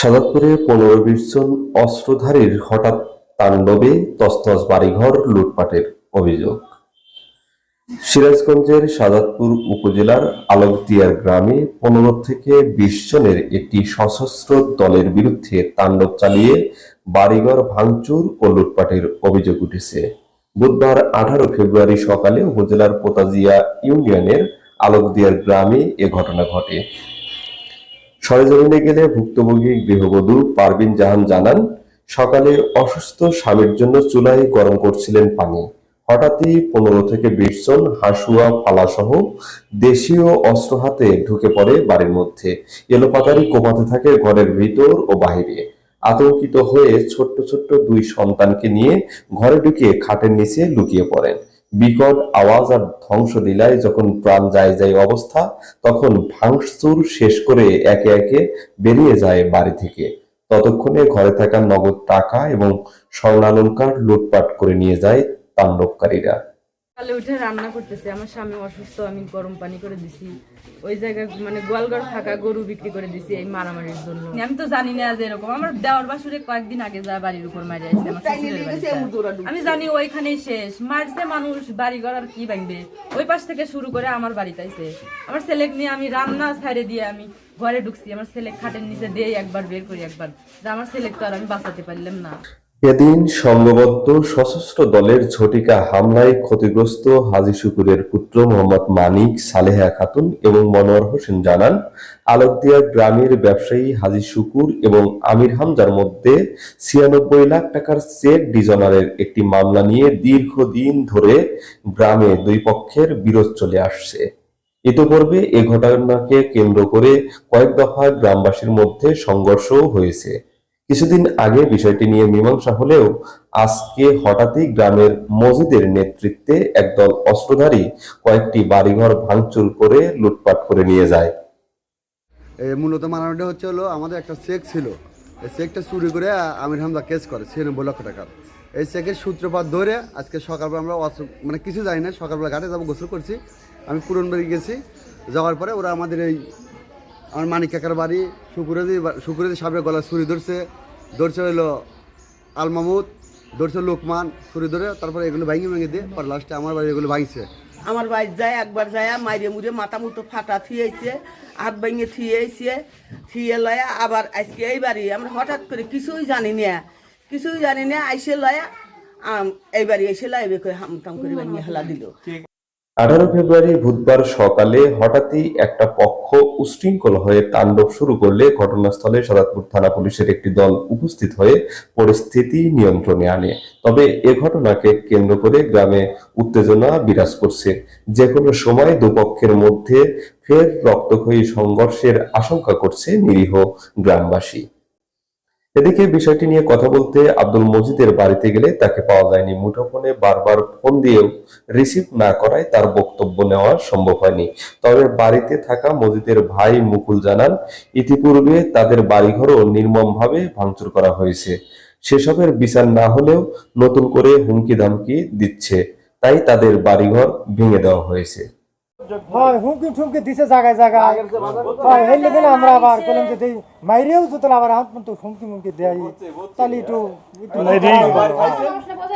সাদাতপুরে পনেরো বিশ জন অস্ত্রধারীর হঠাৎ তাণ্ডবে তছনছ বাড়িঘর লুটপাটের অভিযোগ। সিরাজগঞ্জের সাদাতপুর উপজেলার আলগদিয়ার গ্রামে পনেরো থেকে বিশ জনের একটি সশস্ত্র দলের বিরুদ্ধে তাণ্ডব চালিয়ে বাড়িঘর ভাঙচুর ও লুটপাটের অভিযোগ উঠেছে। বুধবার আঠারো ফেব্রুয়ারি সকালে উপজেলার পোতাজিয়া ইউনিয়নের আলগদিয়ার গ্রামে এ ঘটনা ঘটে। সরেজমিনে গেলে ভুক্তভোগী গৃহবধূ পারভিন জাহান জানান, সকালে অসুস্থ স্বামীর জন্য চুলায় গরম করছিলেন পানি। হঠাৎই পনেরো থেকে বিশ জন হাসুয়া ফালাসহ দেশীয় অস্ত্র হাতে ঢুকে পড়ে বাড়ির মধ্যে। এলোপাতারি কোপাতে থাকে ঘরের ভিতর ও বাহিরে। আতঙ্কিত হয়ে ছোট্ট ছোট্ট দুই সন্তানকে নিয়ে ঘরে ঢুকে খাটের নিচে লুকিয়ে পড়েন। বিকট আওয়াজ আর ধ্বংস ধ্বংসলীলায় যখন প্রাণ যায় যায় অবস্থা, তখন ভাঙচুর শেষ করে একে একে বেরিয়ে যায় বাড়ি থেকে। ততক্ষণে ঘরে থাকা নগদ টাকা এবং স্বর্ণালঙ্কার লুটপাট করে নিয়ে যায় তাণ্ডবকারীরা। সকালে উঠে রান্না করতেছি। আমার স্বামী অসুস্থ আমি গরম পানি করে দিছি। ওই জায়গায় মানে গোয়ালঘর ফাঁকা গরু বিক্রি করে দিছি এই মারামারির জন্য। আমি তো জানি না যে এরকম। আমার দেওয়ার বাসুরে কয়েকদিন আগে যা বাড়ির উপর মারি আসছে। আমি জানি ওইখানেই শেষ। মারছে মানুষ বাড়ি ঘর আর কি ভাঙবে? ওই পাশ থেকে শুরু করে আমার বাড়িতে আইছে আমার ছেলে নিয়ে আমি রান্না ছাড়ে দিয়ে আমি ঘরে ঢুকছি। আমার ছেলে খাটের নিচে দিয়ে একবার বের করি একবার। যে আমার ছেলে তো আর আমি বাঁচাতে পারলাম না। এদিন সংঘবদ্ধ সশস্ত্র দলের ঝটিকা হামলায় ক্ষতিগ্রস্ত হাজি শুকুরের পুত্র মোহাম্মদ মানিক সালেহা খাতুন এবং মনোয়ার হোসেন জানান, আলোকদিয়া গ্রামের ব্যবসায়ী হাজি শুকুর এবং আমির হামজার মধ্যে ছিয়ানব্বই লাখ টাকার চেক ডিজনারের একটি মামলা নিয়ে দীর্ঘদিন ধরে গ্রামে দুই পক্ষের বিরোধ চলে আসছে। ইতোপূর্বে এ ঘটনাকে কেন্দ্র করে কয়েক দফা গ্রামবাসীর মধ্যে সংঘর্ষও হয়েছে। কিছুদিন আগে বিষয়টি নিয়ে মীমাংসা হলেও আজকে হঠাৎই গ্রামের মসজিদের নেতৃত্বে একদল অস্ত্রধারী কয়েকটি বাড়িঘর ভাঙচুর করে লুটপাট করে নিয়ে যায়। মূলত মারামারিটা হচ্ছে হলো, আমাদের একটা চেক ছিল। এই চেকটা চুরি করে আমির হামদা কেস করে, ছিয়ানব্বই লক্ষ টাকার। এই চেকের সূত্রপাত ধরে আজকে সকালবেলা আমরা মানে কিছু জানি না, সকালবেলা ঘাটে যাব গোসল করছি। আমি পুরনবাড়ি গেছি, যাওয়ার পরে ওরা আমাদের এই আমার মানিক কাকার বাড়ি শুকুরেদি শুকুরেদি সামনে গলা ছুরি ধরছে। ধরছে হইল আল মামুদ ধরছে লোকমান ছুরি ধরে তারপরে এগুলো ভাঙি ভেঙে দিয়ে পর লাস্টে আমার বাড়ি এগুলো ভাঙছে। আমার বাড়ি যায় একবার যায় মাইরে মুড়ে মাথা মতো ফাটা থিয়েছে হাত ভেঙে থিয়েছে থিয়ে লয়া আবার আজকে এই বাড়ি আমরা হঠাৎ করে কিছুই জানি না কিছুই জানি না আইসে লয়া আম, এই বাড়ি এসে লাইবে করে হামতাম করে ভেঙে হেলা দিল। আঠারো ফেব্রুয়ারি বুধবার সকালে হঠাৎই একটা পক্ষ উশৃঙ্খল হয়ে তাণ্ডব শুরু করলে ঘটনাস্থলে সাদাতপুর থানা পুলিশের একটি দল উপস্থিত হয়ে পরিস্থিতি নিয়ন্ত্রণে আনে। তবে এ ঘটনাকে কেন্দ্র করে গ্রামে উত্তেজনা বিরাজ করছে। যে কোনো সময় দুপক্ষের মধ্যে ফের রক্তক্ষয়ী সংঘর্ষের আশঙ্কা করছে নিরীহ গ্রামবাসী। এদিকে বিষয়টি নিয়ে কথা বলতে আব্দুল মজিদের বাড়িতে গেলে তাকে পাওয়া যায়নি। মুঠোফোনে বারবার ফোন দিয়েও রিসিভ না করায় তার বক্তব্য নেওয়া সম্ভব হয়নি। তবে বাড়িতে থাকা মজিদের ভাই মুকুল জানান, ইতিপূর্বে তাদের বাড়িঘরও নির্মমভাবে ভাঙচুর করা হয়েছে। সেসবের বিচার না হলেও নতুন করে হুমকি ধামকি দিচ্ছে। তাই তাদের বাড়িঘর ভেঙে দেওয়া হয়েছে। হয় হুমকি ঠুমকি দিছে জায়গায় জায়গায়। হয় হেলে গেলে আমরা আবার বললাম যে দেই মাইরেও যদি আবার হাত হুমকি মুমকি দেয়। তাহলে একটু একটু